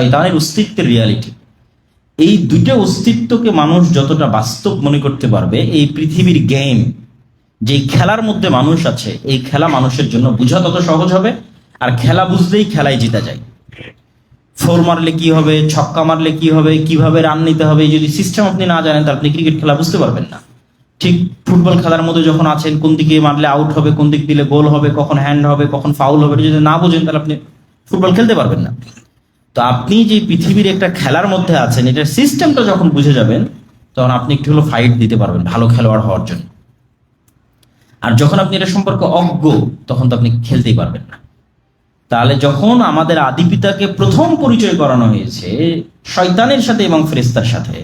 শয়তানের অস্তিত্বের রিয়ালিটি এই দুইটা অস্তিত্বকে মানুষ যতটা বাস্তব মনে করতে পারবে, এই পৃথিবীর গেম যে খেলার মধ্যে মানুষ আছে, এই খেলা মানুষের জন্য বোঝা তত সহজ হবে, আর খেলা বুঝলেই খেলায় জিতা যায়। ফোর মারলে কি হবে, ছক্কা মারলে কি হবে, কীভাবে রান নিতে হবে যদি সিস্টেম আপনি না জানেন, তাহলে আপনি ক্রিকেট খেলা বুঝতে পারবেন না। ঠিক ফুটবল খেলার মধ্যে যখন আছেন, কোন দিকে মারলে আউট হবে, কোন দিক দিলে গোল হবে, কখন হ্যান্ড হবে, কখন ফাউল হবে, যদি না বোঝেন, তাহলে আপনি ফুটবল খেলতে পারবেন না। তো আপনি যে পৃথিবীর একটা খেলার মধ্যে আছেন, এটার সিস্টেমটা যখন বুঝে যাবেন, তখন আপনি একটু হলো ফাইট দিতে পারবেন, ভালো খেলোয়াড় হওয়ার জন্য। আর যখন আপনি এটা সম্পর্কে অজ্ঞ, তখন তো আপনি খেলতেই পারবেন না। তাহলে যখন আমাদের আদি পিতাকে প্রথম পরিচয় করানো হয়েছে, শয়তানের সাথে এবং ফেরেস্তার সাথে,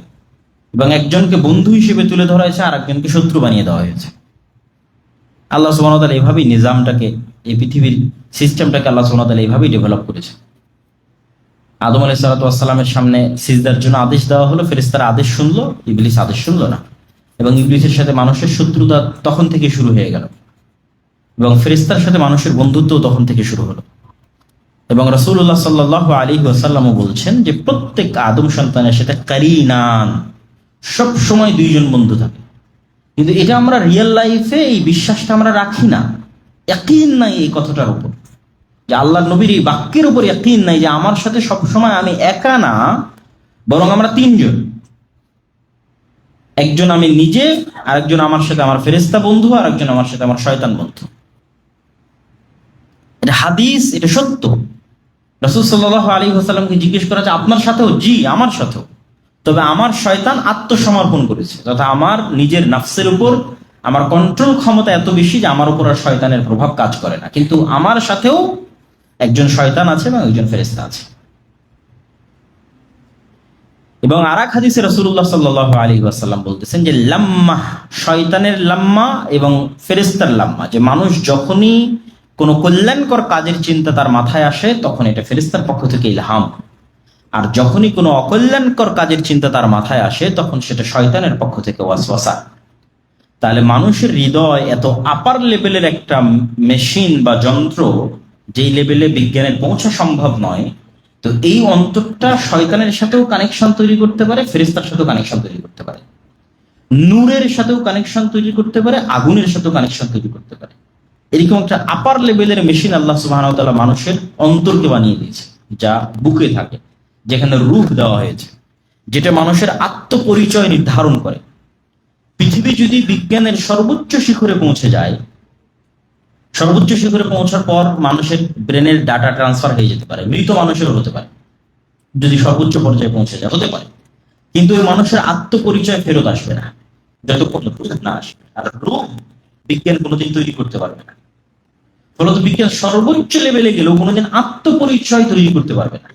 এবং একজনকে বন্ধু হিসেবে তুলে ধরা হয়েছে আর একজনকে শত্রু বানিয়ে দেওয়া হয়েছে। আল্লাহ সুবাহতাল এইভাবেই নিজামটাকে, এই পৃথিবীর সিস্টেমটাকে আল্লাহ সুবাহতাল এইভাবেই ডেভেলপ করেছে। আদম আলাই সালাতামের সামনে সিজদার জন্য আদেশ দেওয়া হলো ফেরেস্তারা আদেশ শুনলো, ইবলিস আদেশ শুনলো না। এবং ইবলিসের সাথে মানুষের শত্রুতা তখন থেকে শুরু হয়ে গেল। এবং ফেরিস্তার সাথে মানুষের বন্ধুত্বও তখন থেকে শুরু হলো। এবং রসুল্লাহ সাল্লাহ আলী ওয়াসাল্লামও বলছেন যে, প্রত্যেক আদম সন্তানের সাথে কারিনান, সব সময় দুইজন বন্ধু থাকে। কিন্তু এটা আমরা রিয়েল লাইফে এই বিশ্বাসটা আমরা রাখি না। একই নাই এই কথাটার উপর। যে আল্লাহ নবীর এই বাক্যের উপর একই নাই যে আমার সাথে সব সময় আমি একা না, বরং আমরা তিনজন। একজন আমি নিজে, আরেকজন আমার সাথে আমার ফেরেস্তা বন্ধু আর একজন আমার সাথে আমার শয়তান বন্ধু। এটা হাদিস, এটা সত্য। রসুল সাল্লাহ আলী হাসাল্লামকে জিজ্ঞেস করা আপনার সাথেও? জি, আমার সাথেও। তবে আমার শয়তান আত্মসমর্পণ করেছে, তথা আমার নিজের নাফসের উপর আমার কন্ট্রোল ক্ষমতা এত বেশি যে আমার উপর আর শয়তানের প্রভাব কাজ করে না। কিন্তু আমার সাথেও একজন শয়তান আছে এবং একজন ফেরেস্তা আছে। এবং আর এক হাদিসে রসুল্লাহ সাল্লাহ আলী আসাল্লাম বলতেছেন যে, লাম্মা শয়তানের লাম্মা এবং ফেরেস্তার লাম্মা। যে মানুষ যখনই কোনো কল্যাণকর কাজের চিন্তা তার মাথায় আসে, তখন এটা ফেরেস্তার পক্ষ থেকে ইলহাম। আর যখনই কোনো অকল্যাণকর কাজের চিন্তা তার মাথায় আসে, তখন সেটা শয়তানের পক্ষ থেকে ওয়াসওয়াসা। তাহলে মানুষের হৃদয় এত আপার লেভেলের একটা মেশিন বা যন্ত্র যেই লেভেলে বিজ্ঞানের পৌঁছা সম্ভব নয়, তো এই অন্তরটা শয়তানের সাথেও কানেকশন তৈরি করতে পারে ফেরিস্তার সাথেও কানেকশন তৈরি করতে পারে। নূরের সাথেও কানেকশন তৈরি করতে পারে, আগুনের সাথেও কানেকশন তৈরি করতে পারে। এরকম একটা আপার লেভেলের মেশিন আল্লাহ সুবাহ মানুষের অন্তরকে বানিয়ে দিয়েছে, যা বুকে থাকে, যেখানে রূপ দেওয়া হয়েছে, যেটা মানুষের আত্মপরিচয় নির্ধারণ করে। পৃথিবী যদি বিজ্ঞানের সর্বোচ্চ শিখরে পৌঁছে যায় সর্বোচ্চ শিখরে পৌঁছার পর মানুষের ব্রেনের ডাটা ট্রান্সফার হয়ে যেতে পারে, মৃত মানুষেরও হতে পারে, যদি সর্বোচ্চ পর্যায়ে পৌঁছে যায়, হতে পারে। কিন্তু ওই মানুষের আত্মপরিচয় ফেরত আসবে না, যতক্ষণ না আসবে আর রূপ বিজ্ঞান কোনোদিন তৈরি করতে পারবে না। ফলত বিজ্ঞান সর্বোচ্চ লেভেলে গেলেও কোনোদিন আত্মপরিচয় তৈরি করতে পারবে না।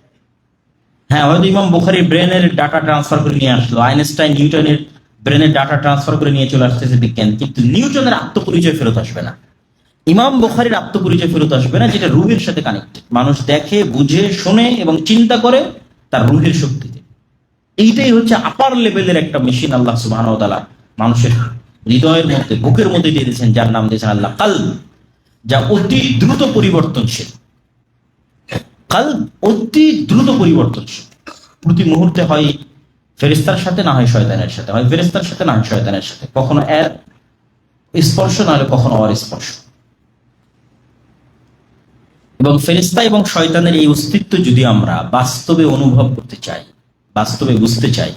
হ্যাঁ হয়তো ইমাম বোখারি ব্রেনের ডাটা ট্রান্সফার করে নিয়ে আসলো, আইনস্টাইন, নিউটনের ব্রেনের ডাটা ট্রান্সফার করে নিয়ে চলে আসতেছে বিজ্ঞান, কিন্তু নিউটনের আত্মপরিচয় ফেরত আসবে না। ইমাম বোখারির আত্মপরিচয় ফেরত আসবে না, যেটা রুহের সাথে কানেক্টেড মানুষ দেখে, বুঝে, শোনে এবং চিন্তা করে তার রুহের শক্তিতে। এইটাই হচ্ছে আপার লেভেলের একটা মেশিন আল্লাহ সুবাহ মানুষের হৃদয়ের মধ্যে, বুকের মধ্যে দিয়ে দিয়েছেন, যার নাম দিয়েছেন আল্লাহ কাল যা অতি দ্রুত পরিবর্তনশীল। কাল অতি দ্রুত পরিবর্তনশীল। প্রতি মুহূর্তে হয় ফেরিস্তার সাথে, না হয় শয়তানের সাথে। হয় ফেরিস্তার সাথে, না হয় শয়তানের সাথে। কখনো এর স্পর্শ, না হলে কখনো অর স্পর্শ এবং ফেরিস্তা এবং শয়তানের এই অস্তিত্ব যদি আমরা বাস্তবে অনুভব করতে চাই, বাস্তবে বুঝতে চাই,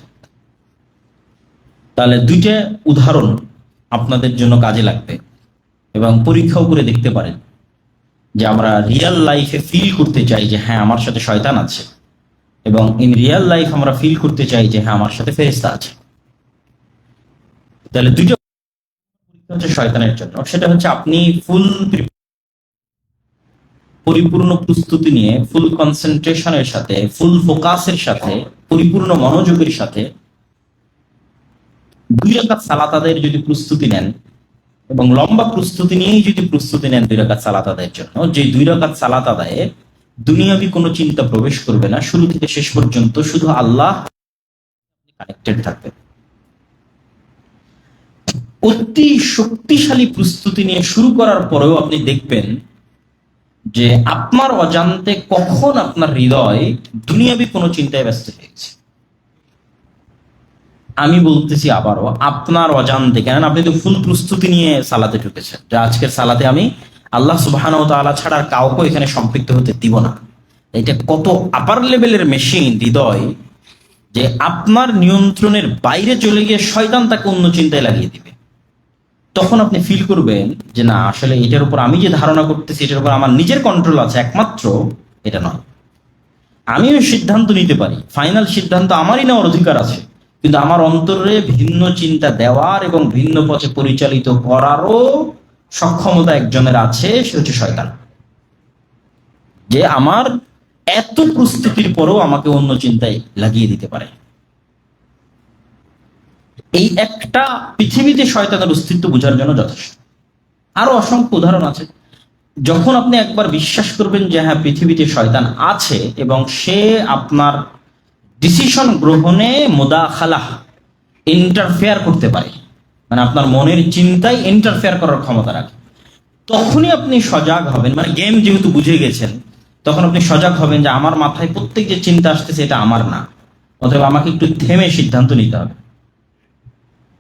তাহলে দুইটা উদাহরণ আপনাদের জন্য কাজে লাগবে এবং পরীক্ষাও করে দেখতে পারেন যে আমরা রিয়েল লাইফে ফিল করতে চাই যে হ্যাঁ আমার সাথে শয়তান আছে এবং ইন রিয়েল লাইফ আমরা ফিল করতে চাই যে হ্যাঁ আমার সাথে ফেরিস্তা আছে। তাহলে দুইটা হচ্ছে শয়তানের জন্য। সেটা হচ্ছে আপনি ফুল পরিপূর্ণ প্রস্তুতি নিয়ে ফুল কনসেন্ট্রেশনের সাথে ফুল ফোকাসের সাথে, পরিপূর্ণ মনোযোগের সাথে দুই রাকাত সালাতাদের যদি প্রস্তুতি নেন এবং লম্বা প্রস্তুতি নিয়েই যদি প্রস্তুতি নেন দুই রাকাত সালাত আদায়ের জন্য, যে দুই রাকাত সালাত আদায়ে দুনিয়াবি কোনো চিন্তা প্রবেশ করবে না, শুরু থেকে শেষ পর্যন্ত শুধু আল্লাহ কানেক্টেড থাকবে। অতি শক্তিশালী প্রস্তুতি নিয়ে শুরু করার পরেও আপনি দেখবেন যে আপনার অজান্তে কখন আপনার হৃদয় দুনিয়াবি কোনো চিন্তায় ব্যস্ত হয়ে গেছে? আমি বলতেছি আবারও, আপনার অজান্তে কেন আপনি তো ফুল প্রস্তুতি নিয়ে সালাতে ঢুকেছেন। যে আজকের সালাতে আমি আল্লাহ সুবাহান ও তাআলা ছাড়া কাউকে এখানে সম্পৃক্ত হতে দিব না। এটা কত আপার লেভেলের মেশিন হৃদয়, যে আপনার নিয়ন্ত্রণের বাইরে চলে গিয়ে শয়তান তাকে অন্য চিন্তায় লাগিয়ে দিবে। তখন আপনি ফিল করবেন যে না, আসলে এটার উপর আমি যে ধারণা করতেছি, এটার উপর আমার নিজের কন্ট্রোল আছে, একমাত্র এটা নয়। আমিও সিদ্ধান্ত নিতে পারি। ফাইনাল সিদ্ধান্ত আমারই নেওয়ার অধিকার আছে। কিন্তু আমার অন্তরে ভিন্ন চিন্তা দেওয়ার এবং ভিন্ন পথে পরিচালিত করারও সক্ষমতা একজনের আছে, সে হচ্ছে শয়তান। যে আমার এত প্রস্তুতির পরেও আমাকে অন্য চিন্তায় লাগিয়ে দিতে পারে। এই একটা পৃথিবীতে শয়তানের অস্তিত্ব বোঝার জন্য যথেষ্ট। আরও অসংখ্য উদাহরণ আছে। যখন আপনি একবার বিশ্বাস করবেন যে হ্যাঁ পৃথিবীতে শয়তান আছে এবং সে আপনার ডিসিশন গ্রহণে মোদাখালা ইন্টারফেয়ার করতে পারে। মানে আপনার মনের চিন্তায় ইন্টারফেয়ার করার ক্ষমতা রাখে। তখনই আপনি সজাগ হবেন। মানে গেম যেহেতু বুঝে গেছেন, তখন আপনি সজাগ হবেন যে আমার মাথায় প্রত্যেক যে চিন্তা আসতেছে, এটা আমার না। অথবা আমাকে একটু থেমে সিদ্ধান্ত নিতে হবে।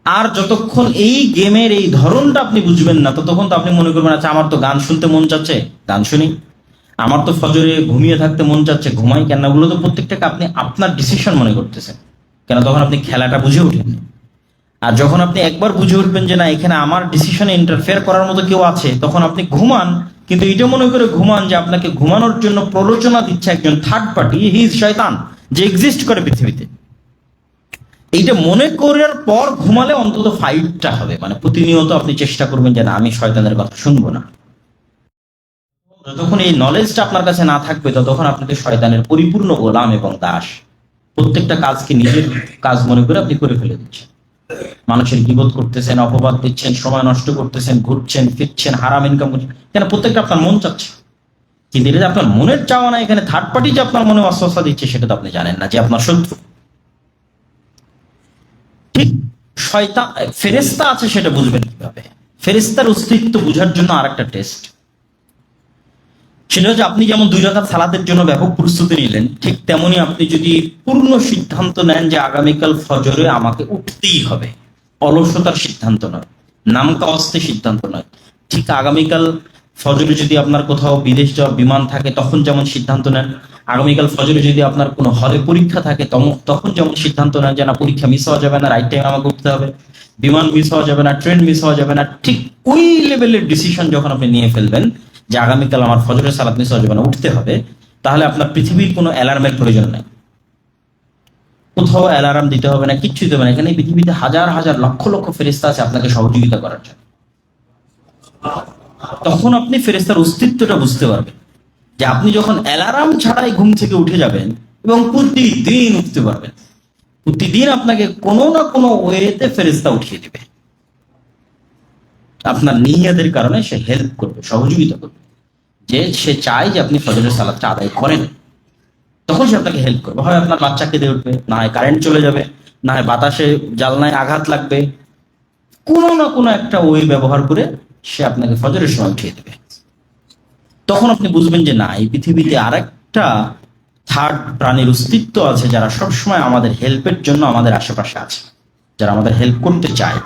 আর যতক্ষণ এই গেমের এই ধরনটা আপনি বুঝবেন না, ততক্ষণ তো আপনি মনে করবেন আচ্ছা আমার তো গান শুনতে মন চাচ্ছে, গান শুনি। আমার তো ফজরে ঘুমিয়ে থাকতে মন চাচ্ছে, ঘুমাই কেন ওগুলো তো প্রত্যেকটাকে আপনি আপনার ডিসিশন মনে করতেছেন। কেন, তখন আপনি খেলাটা বুঝে উঠেন আর যখন আপনি একবার বুঝে উঠবেন যে না, এখানে আমার ডিসিশনে ইন্টারফেয়ার করার মতো কেউ আছে, তখন আপনি ঘুমান, কিন্তু এটা মনে করে ঘুমান যে আপনাকে ঘুমানোর জন্য প্ররোচনা দিচ্ছে একজন থার্ড পার্টি হি ইজ শয়তান, যে এক্সিস্ট করে পৃথিবীতে। এইটা মনে করার পর ঘুমালে অন্তত ফাইটটা হবে। মানে প্রতিনিয়ত আপনি চেষ্টা করবেন যে না আমি শয়তানের কথা শুনব না। যতক্ষণ এই নলেজটা আপনার কাছে না থাকবে, ততক্ষণ আপনাকে শয়তানের পরিপূর্ণ গোলাম এবং দাস। প্রত্যেকটা কাজকে নিজের কাজ মনে করে আপনি করে ফেলে দিচ্ছেন। মানুষের বিপদ করতেছেন, অপবাদ দিচ্ছেন, সময় নষ্ট করতেছেন, ঘুরছেন, ফিরছেন, হারাম ইনকাম করছেন। কেন প্রত্যেকটা আপনার মন চাচ্ছে? কিন্তু এটা আপনার মনের চাওয়া না, এখানে থার্ড পার্টি যে আপনার মনে অস্বস্থা দিচ্ছে, সেটা তো আপনি জানেন না যে আপনার শত্রু ঠিক শয়তান ফেরেস্তা আছে সেটা বুঝবেন কীভাবে? ফেরেস্তার অস্তিত্ব বোঝার জন্য আর একটা টেস্ট সেটা হচ্ছে আপনি যেমন দুই রাকাত সালাতের জন্য ব্যাপক প্রস্তুতি নিলেন, ঠিক তেমনি আপনি যদি পূর্ণ সিদ্ধান্ত নেন যে আগামীকাল ফজরে আমাকে উঠতেই হবে। অলসতার সিদ্ধান্ত নয়, নামকা অস্তে সিদ্ধান্ত নয়। ঠিক আগামীকাল ফজরে যদি আপনার কোথাও বিদেশ যাওয়ার বিমান থাকে, তখন যেমন সিদ্ধান্ত নেন আগামীকাল ফজরে যদি আপনার কোনো হলে পরীক্ষা থাকে তখন যেমন সিদ্ধান্ত নেন যে না, পরীক্ষা মিস হওয়া যাবে না রাইট টাইম আমাকে উঠতে হবে, বিমান মিস হওয়া যাবে না ট্রেন মিস হওয়া যাবে না, ঠিক ওই লেভেলের ডিসিশন যখন আপনি নিয়ে ফেলবেন যে আগামীকাল আমার ফজরের সালাত মিস হওয়া যাবে না, উঠতে হবে, তাহলে আপনার পৃথিবীর কোনো অ্যালার্মের প্রয়োজন নেই। কোথাও অ্যালার্ম দিতে হবে না, কিচ্ছু দিতে হবে না, এখানে পৃথিবীতে হাজার হাজার লক্ষ লক্ষ ফেরিস্তা আছে আপনাকে সহযোগিতা করার জন্য। তখন আপনি ফেরেস্তার অস্তিত্বটা বুঝতে পারবেন। যে আপনি যখন অ্যালার্ম ছাড়াই ঘুম থেকে উঠে যাবেন এবং প্রতিদিন উঠতে পারবেন, প্রতিদিন আপনাকে কোনো না কোনো ওয়েতে ফেরেস্তা উঠিয়ে দেবে। আপনার নিয়াদের কারণে সে হেল্প করবে, সহযোগিতা করবে। যে সে চায় যে আপনি ফজরের সালাদটা আদায় করেন, তখন সে আপনাকে হেল্প করবে। হয় আপনার বাচ্চা কেঁদে উঠবে, না হয় কারেন্ট চলে যাবে, না হয় বাতাসে জালনায় আঘাত লাগবে। কোনো না কোনো একটা ওয়ে ব্যবহার করে সে আপনাকে ফজরের সময় উঠিয়ে দেবে। তখন আপনি বুঝবেন যে না, এই পৃথিবীতে আরেকটা থার্ড প্রাণীর অস্তিত্ব আছে যারা সবসময় আমাদের হেল্পের জন্য আমাদের আশেপাশে আছে, যারা আমাদের হেল্প করতে চায়।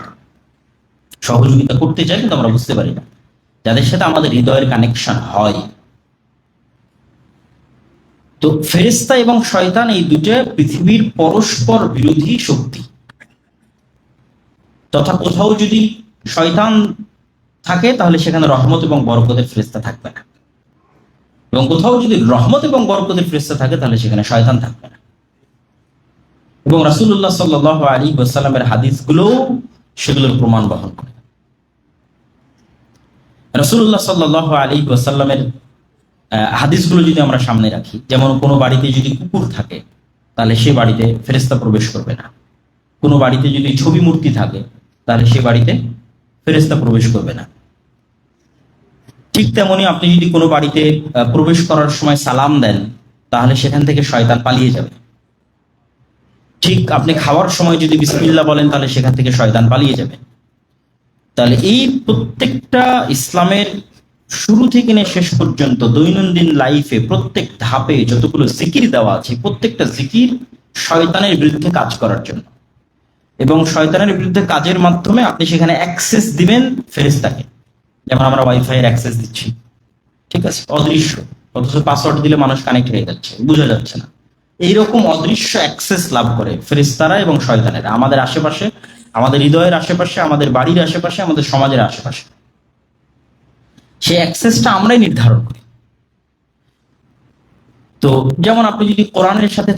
সহযোগিতা করতে চায় কিন্তু আমরা বুঝতে পারি না। যাদের সাথে আমাদের হৃদয়ের কানেকশন হয়। তো ফেরেস্তা এবং শয়তান এই দুটো পৃথিবীর পরস্পর বিরোধী শক্তি। তথা কোথাও যদি শয়তান থাকে, তাহলে সেখানে রহমত এবং বরকতের ফেরেস্তা থাকবে না। কোথাও যদি রহমত এবং বরকতের ফেরেস্তা থাকে, তাহলে সেখানে শয়তান থাকবে না। এবং রাসূলুল্লাহ সাল্লাহ আলী ওয়াসাল্লামের হাদিসগুলো সেগুলোর প্রমাণ বহন করে। রাসূলুল্লাহ সাল্লাহ আলী ওয়াসাল্লামের হাদিসগুলো যদি আমরা সামনে রাখি, যেমন কোনো বাড়িতে যদি কুকুর থাকে, তাহলে সে বাড়িতে ফেরেস্তা প্রবেশ করবে না। কোনো বাড়িতে যদি ছবি মূর্তি থাকে, তাহলে সে বাড়িতে ফেরেস্তা প্রবেশ করবে না। ঠিক তেমনি আপনি যদি কোনো বাড়িতে প্রবেশ করার সময় সালাম দেন, তাহলে সেখান থেকে শয়তান পালিয়ে যাবে। ঠিক আপনি খাওয়ার সময় যদি বিসমিল্লাহ বলেন, তাহলে সেখান থেকে শয়তান পালিয়ে যাবে। তাহলে এই প্রত্যেকটা ইসলামের শুরু থেকে নিয়ে শেষ পর্যন্ত দৈনন্দিন লাইফে প্রত্যেক ধাপে যতগুলো জিকির দেওয়া আছে, প্রত্যেকটা জিকির শয়তানের বিরুদ্ধে কাজ করার জন্য। এবং শয়তানের বিরুদ্ধে কাজের মাধ্যমে আপনি সেখানে অ্যাক্সেস দিবেন ফেরেস্তাকে যেমন আমরা ওয়াইফাই এর অ্যাক্সেস দিচ্ছি। ঠিক আছে? অদৃশ্য। অথচ পাসওয়ার্ড দিলে মানুষ কানেক্ট হয়ে যাচ্ছে। বোঝা যাচ্ছে না। এইরকম অদৃশ্য অ্যাক্সেস লাভ করে ফেরেস্তারা এবং শয়তানেরা। আমাদের আশেপাশে, আমাদের হৃদয়ের আশেপাশে, আমাদের বাড়ির আশেপাশে, আমাদের সমাজের আশেপাশে। সেই অ্যাক্সেসটা আমরাই নির্ধারণ করি। তো যেমন আপনি যদি কোরআনের সাথে